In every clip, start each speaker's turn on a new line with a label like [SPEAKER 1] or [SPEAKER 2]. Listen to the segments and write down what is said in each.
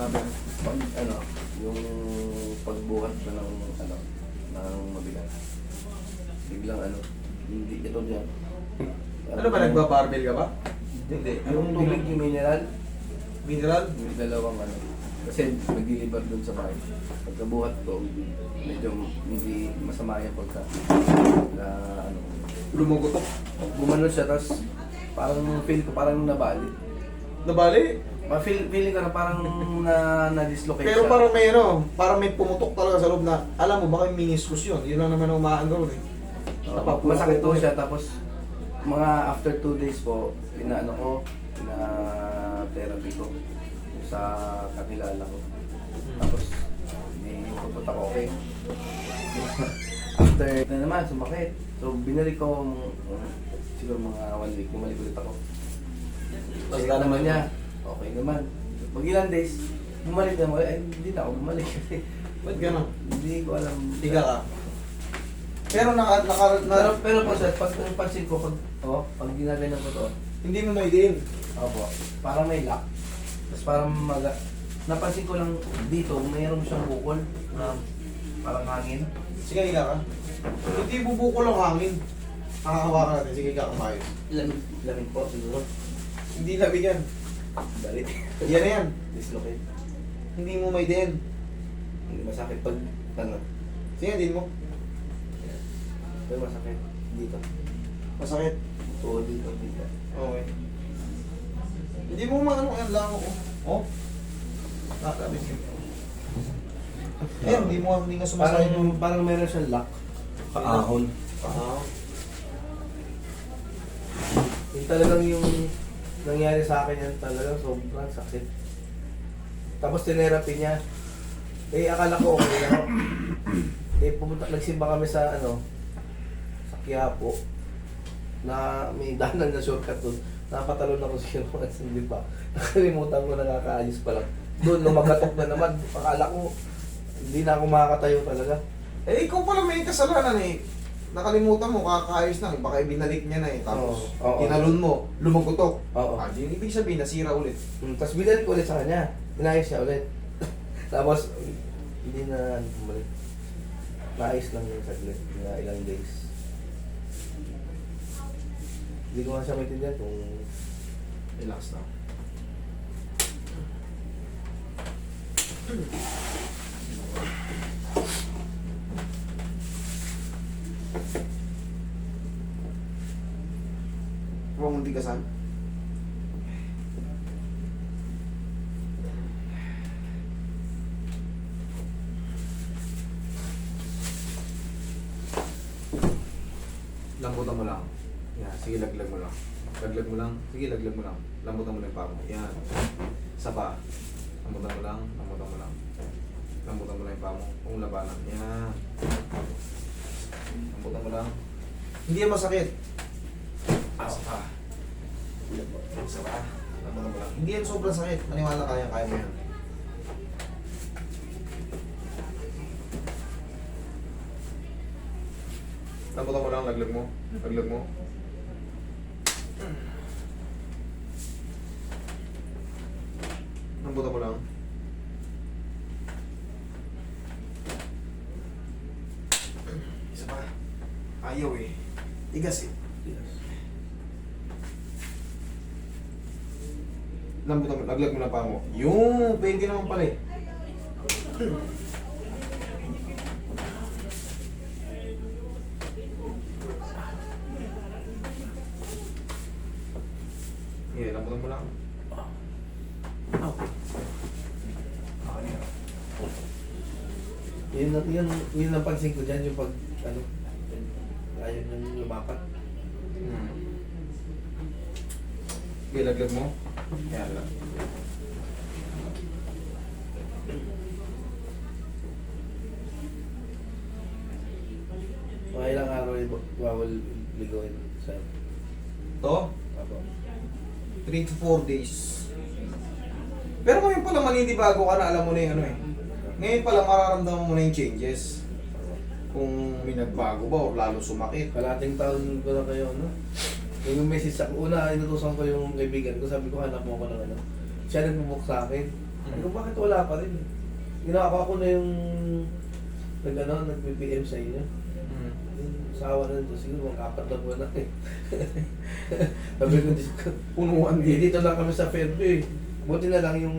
[SPEAKER 1] natin.
[SPEAKER 2] Pag, ano, yung pagbuhat ko ng, ano, ng mabigat. Biglang, ano, hindi, ito diyan.
[SPEAKER 1] Ano ba, nagba-barbell ka ba?
[SPEAKER 2] Hindi. Yung tubig, yung mineral,
[SPEAKER 1] Mineral?
[SPEAKER 2] may dalawang, ano, kasi nag-deliver dun sa bahay. Pagkabuhat ko, medyo hindi masama yung pagka, na, ano,
[SPEAKER 1] Lumugotok.
[SPEAKER 2] Gumano siya, tapos parang feel ko parang nabali.
[SPEAKER 1] Nabali?
[SPEAKER 2] Ma-feel, feeling ko na parang na, na-dislocate
[SPEAKER 1] Pero
[SPEAKER 2] siya.
[SPEAKER 1] parang may ano, parang may pumutok talaga sa loob na, alam mo, baka yung meniscus yun. Yun lang naman ang umaan doon eh.
[SPEAKER 2] Oo, masakit po siya, tapos mga after two days po, pinaano ko, pina-therapy ko sa kakilala ko. Tapos, may pupunta ko, okay. after na naman, sumakit. So, binalik ko, um, siguro mga one week, bumalik ulit ako. Tapos naman niya, okay naman. Pag ilang days, bumalik na ako, eh, hindi na ako bumalik
[SPEAKER 1] Ba't gano'n?
[SPEAKER 2] hindi ko alam.
[SPEAKER 1] Tiga ka. Pero naka, naka, na,
[SPEAKER 2] Pero, pero po sir, pag napansin ko, pag, oh, pag ginaganyan ko to,
[SPEAKER 1] hindi mo maidiin.
[SPEAKER 2] opo, parang may lock. Tapos parang maga, napansin ko lang dito, mayroon siyang bukol na parang hangin.
[SPEAKER 1] Sige, higa ka. Hindi bubukol ang hangin. Nakakahawakan natin. Sige, higa ka maayos.
[SPEAKER 2] Lamig, lamig po siguro.
[SPEAKER 1] Hindi labig yan.
[SPEAKER 2] Dali.
[SPEAKER 1] Yan na yan.
[SPEAKER 2] Dislocate.
[SPEAKER 1] Hindi mo maidiin.
[SPEAKER 2] Hindi masakit pag, ano,
[SPEAKER 1] Sige, din mo.
[SPEAKER 2] pero masakit dito.
[SPEAKER 1] Masakit.
[SPEAKER 2] Oo, dito, dito.
[SPEAKER 1] Okay. Hindi mo maano yan lang ako. Oh. Nakakabit yun. Ayan, hindi mo hindi nga sumasakit
[SPEAKER 2] Parang,
[SPEAKER 1] yung
[SPEAKER 2] parang meron siyang lock. Kaahon.
[SPEAKER 1] Ah.
[SPEAKER 2] Yung talagang yung nangyari sa akin yan talagang sobrang sakit. Tapos tinerapy niya. Eh akala ko okay na ako. eh pumunta, nagsimba kami sa ano, sa Quiapo na may daanan na shortcut doon. Napatalon ako sa kinuha hindi pa. Nakalimutan ko na nakakaayos pa lang. Doon, lumagatok na naman. Akala ko, hindi na ako makakatayo talaga.
[SPEAKER 1] Eh, ikaw pala may kasalanan eh. Nakalimutan mo, kakaayos na. Baka ibinalik niya na eh. Tapos,
[SPEAKER 2] Oo, oo.
[SPEAKER 1] tinalon mo, lumagutok.
[SPEAKER 2] Oo.
[SPEAKER 1] Ah, di ibig sabihin, nasira ulit.
[SPEAKER 2] Hmm, tapos binalik ko ulit sa kanya. Inayos niya ulit. Tapos, hindi na bumalik. Naayos lang yung saglit. Na ilang days. Hindi ko nga siya maintindihan kung
[SPEAKER 1] Relax lang. Huwag mong tigasan. Lambutan mo lang. Yan, sige laglag mo lang. Laglag mo lang. Sige, laglag mo lang. Lambutan mo lang paa mo. Yan. Sa pa. Lambutan mo lang. Lambutan mo lang. Lambutan mo lang yung paa mo. Kung labanan. Yan. Lambutan mo lang. Hindi yan masakit. Ah, sa pa. Sa pa. Lambutan mo lang. Hindi yan sobrang sakit. Maniwala kaya kaya mo yan. Lambutan mo lang. Laglag mo. Laglag mo lang. Isa pa. Ayaw eh. Tigas eh. Lambutan mo. Laglag mo na pa mo. Yung, pwede naman pala eh. Yeah, lambutan mo lang.
[SPEAKER 2] yun, yun, yun ang pansin ko dyan, yung pag, ano, ayaw nang lumapat.
[SPEAKER 1] Hmm. Okay, laglag mo.
[SPEAKER 2] Mga ilang araw yung bawal ligoin sa
[SPEAKER 1] To,
[SPEAKER 2] ako.
[SPEAKER 1] 3 to 4 days. Pero ngayon pala maninibago ka na, alam mo na yung ano eh. Ngayon pala mararamdaman mo na yung changes. Kung may nagbago ba o lalo sumakit.
[SPEAKER 2] Kalating taon ko na kayo, ano? Yung message sa una, inutusan ko yung kaibigan ko, sabi ko, hanap mo ako ng ano. Siya nagbubook sa akin. Sabi ko, bakit wala pa rin? Ginawa ko na yung nag ano, nag-BPM sa inyo.
[SPEAKER 1] Mm.
[SPEAKER 2] Sawa na nito, siguro mga apat na buwan na eh. Sabi ko, "Diyos ko,
[SPEAKER 1] Punuan din.
[SPEAKER 2] dito lang kami sa Fairview eh. Buti na lang yung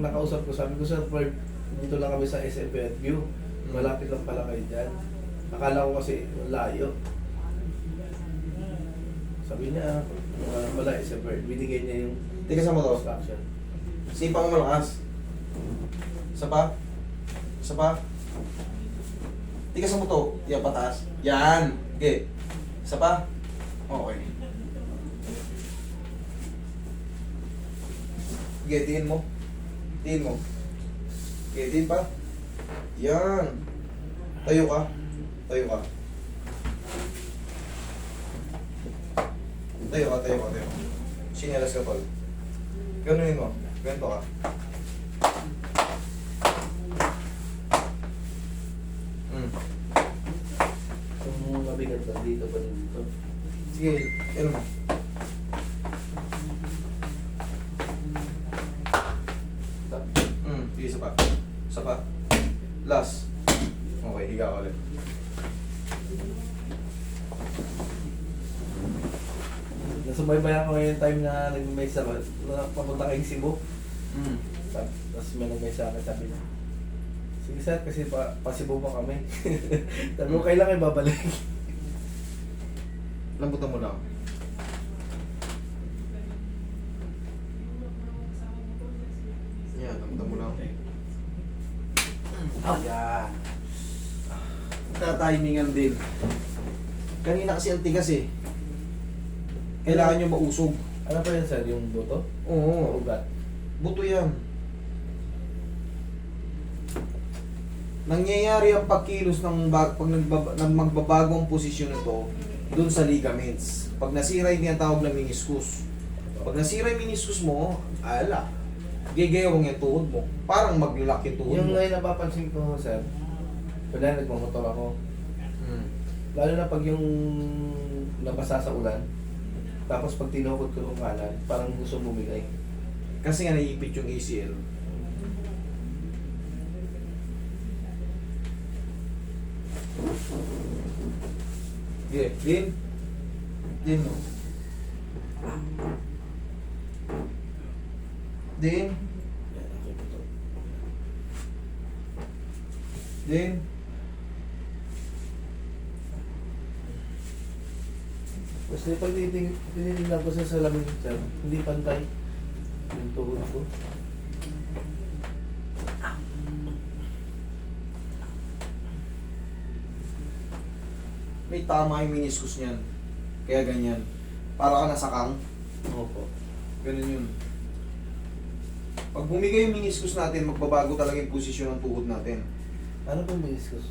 [SPEAKER 2] nakausap ko, sabi ko, Sir Ferd, dito lang kami sa SM Fairview. Malapit lang pala kayo dyan. Akala ko kasi layo. Sabi niya, wala pala SM Fairview. Binigay niya yung
[SPEAKER 1] Tigas mo to.
[SPEAKER 2] instruction.
[SPEAKER 1] Sipa mo malakas. Isa pa. Isa pa. Tigas mo to. Yan, pataas. Yan. Okay. Isa pa. Okay. Okay, tiin mo. Tiin mo. Okay, tiin pa. Yan. Tayo ka. Tayo ka. Tayo ka, tayo ka, tayo ka. Sinyalas ka, tol. Ganunin mo. Ganito ka. Mm.
[SPEAKER 2] Kung mabigat ba dito pa dito.
[SPEAKER 1] Sige, ano mo? Mm, sige, isa pa. Isa pa. Last. Okay, higa ka ulit.
[SPEAKER 2] Nasubaybayan ko ngayon time na nag-message ako, na papunta kayong Cebu.
[SPEAKER 1] Mm.
[SPEAKER 2] Tap- Tapos may nag-message sa akin, sabi niya, Sige sir, kasi pa, pa Cebu pa kami. sabi ko, kailan kayo babalik?
[SPEAKER 1] Lambutan mo lang. Yan, lambutan mo lang.
[SPEAKER 2] Oh, yeah.
[SPEAKER 1] Tatimingan din. Kanina kasi ang tigas eh. Kailangan nyo mausog.
[SPEAKER 2] Ano pa yun sir, yung buto?
[SPEAKER 1] Oo.
[SPEAKER 2] Ugat.
[SPEAKER 1] Buto yan. Nangyayari ang pagkilos ng bag, pag nagbaba, nang magbabago ang posisyon nito doon sa ligaments. Pag nasira yung tinatawag na meniscus. Pag nasira yung meniscus mo, ala, gigayong yung tuhod mo. Parang maglalak yung tuhod
[SPEAKER 2] Yung
[SPEAKER 1] mo.
[SPEAKER 2] ngayon napapansin ko sir, wala nagmamotor ako.
[SPEAKER 1] Hmm.
[SPEAKER 2] Lalo na pag yung nabasa sa ulan, tapos pag tinukod ko ng kanan, parang gusto bumigay.
[SPEAKER 1] Kasi nga naiipit yung ACL. Yeah, din. Din mo. Din. Din.
[SPEAKER 2] Kasi pag tiniting- tinitingnan ko sa salamin, sir, hindi pantay yung tuhod ko.
[SPEAKER 1] May tama yung meniscus niyan. Kaya ganyan. Para ka nasakang.
[SPEAKER 2] Opo.
[SPEAKER 1] Ganun yun. Pag bumigay yung meniscus natin, magbabago talaga yung posisyon ng tuhod natin.
[SPEAKER 2] Ano pong meniscus?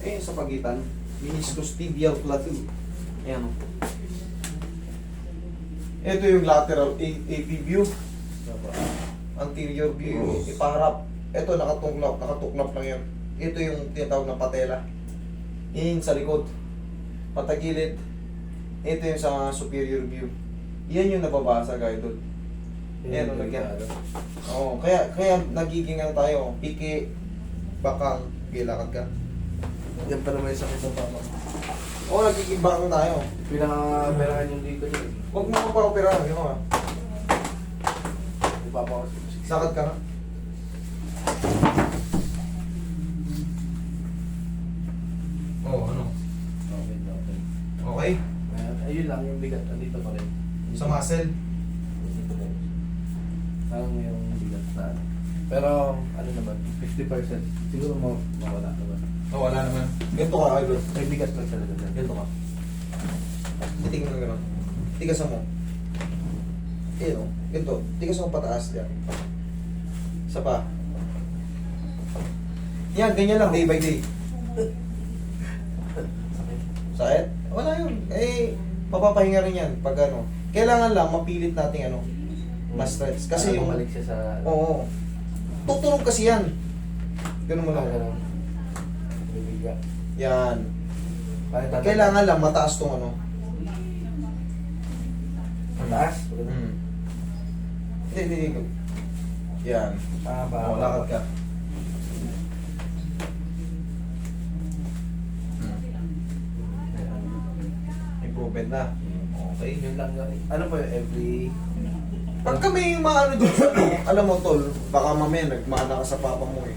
[SPEAKER 1] Eh, sa pagitan, meniscus tibial plateau. Ayan. Ito yung lateral AP view, anterior view, ipaharap. Ito nakatuklap, nakatuklap lang yan. Ito yung tinatawag na patela. Yan yung sa likod. Patagilid. Ito yung sa superior view. Yan yung nababasa guys doon.
[SPEAKER 2] Yung
[SPEAKER 1] lagyan.
[SPEAKER 2] delikado.
[SPEAKER 1] Oo, kaya kaya nagiging ano tayo, piki, bakang, gilakad ka.
[SPEAKER 2] Yan pa naman yung sakit ng papa.
[SPEAKER 1] Oo, nagiging bakang tayo.
[SPEAKER 2] Pinaka-perahan yung dito niya.
[SPEAKER 1] Huwag mo pa-opera, yun nga.
[SPEAKER 2] Papa ko.
[SPEAKER 1] Sakad ka na. Oo, ano?
[SPEAKER 2] Okay, okay.
[SPEAKER 1] Okay?
[SPEAKER 2] Ayan, ayun lang yung bigat. Andito pa rin.
[SPEAKER 1] Sa muscle.
[SPEAKER 2] Parang yung bigat na ano. Pero ano naman, 50% siguro ma mawala naman.
[SPEAKER 1] Oo, wala naman. Ganito ka, idol.
[SPEAKER 2] May bigat lang talaga dyan.
[SPEAKER 1] Ganito ka. Titingin mo na gano'n. Tigasan mo. Ayan o. Ganito. Tigasan mo pataas yan. Isa pa. Yan, ganyan lang day by day.
[SPEAKER 2] Sakit.
[SPEAKER 1] Wala yun. Eh, mapapahinga rin yan pag ano. Kailangan lang mapilit natin ano, ma-stretch. Kasi
[SPEAKER 2] Para
[SPEAKER 1] yung...
[SPEAKER 2] bumalik siya sa...
[SPEAKER 1] Oo. Tutunog kasi yan. Ganun mo lang.
[SPEAKER 2] bigat.
[SPEAKER 1] Yan. Kailangan lang mataas tong ano.
[SPEAKER 2] Mataas?
[SPEAKER 1] Mm. Hindi, hindi, hindi. Yan.
[SPEAKER 2] Mahaba.
[SPEAKER 1] Oo, lakad ka. Improvement na. Okay.
[SPEAKER 2] Yun lang. Ano po yun? Every...
[SPEAKER 1] Pagka may maano dyan sa ano, alam mo tol, baka mamaya nagmana ka sa papa mo eh.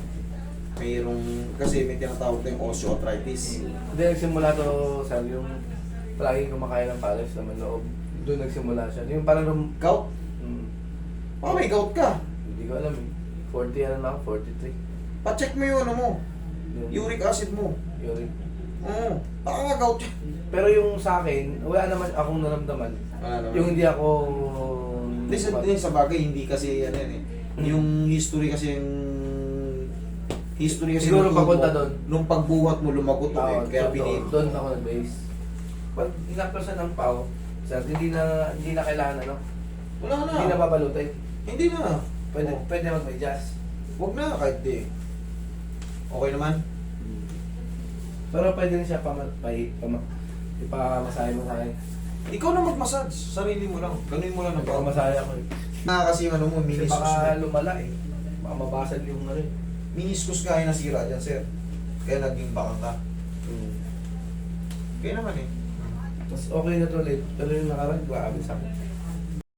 [SPEAKER 1] Mayroong, kasi may tinatawag tayong osteoarthritis.
[SPEAKER 2] Hindi, nagsimula to, sir, yung palagi kumakain ng palos sa loob. Doon nagsimula siya. Yung parang, rum-
[SPEAKER 1] Gout?
[SPEAKER 2] hmm,
[SPEAKER 1] Baka may gout ka.
[SPEAKER 2] hindi ko alam eh. 40 ano na ako, 43.
[SPEAKER 1] Pa-check mo yung ano mo,
[SPEAKER 2] Yung
[SPEAKER 1] uric acid mo.
[SPEAKER 2] Uric.
[SPEAKER 1] Oo, baka nga gout.
[SPEAKER 2] Pero yung sa akin, wala naman akong naramdaman.
[SPEAKER 1] Naman.
[SPEAKER 2] Yung hindi ako...
[SPEAKER 1] Hindi sa, hindi sa bagay, hindi kasi yan yan eh. Yung history kasi yung history kasi
[SPEAKER 2] Siguro
[SPEAKER 1] ng tuhod
[SPEAKER 2] papunta doon.
[SPEAKER 1] Nung pagbuhat mo, lumagot
[SPEAKER 2] Oo,
[SPEAKER 1] ulit. Kaya
[SPEAKER 2] doon-
[SPEAKER 1] pinit.
[SPEAKER 2] Doon ako nag-base. Pag inaplasan ng pao, sir, hindi na hindi na kailangan ano,
[SPEAKER 1] Wala na.
[SPEAKER 2] hindi na babalutin.
[SPEAKER 1] Hindi na.
[SPEAKER 2] Pwede,
[SPEAKER 1] Oo.
[SPEAKER 2] pwede mag-adjust.
[SPEAKER 1] Huwag na kahit di. Okay naman?
[SPEAKER 2] Pero pwede rin siya pama, pa, pama, ipamasahe mo sa akin.
[SPEAKER 1] Ikaw na mag-massage. Sarili mo lang. Ganuin mo lang ng pao.
[SPEAKER 2] Ipamasahe ako eh.
[SPEAKER 1] Na kasi yung ano mo,
[SPEAKER 2] Kasi
[SPEAKER 1] meniscus
[SPEAKER 2] baka lumala eh. Baka mabasag yung ano eh.
[SPEAKER 1] Meniscus ka ay nasira dyan, sir. Kaya naging bakang ka. Kaya naman eh.
[SPEAKER 2] Tapos okay na to ulit. Pero yung nakaraan, grabe sa akin.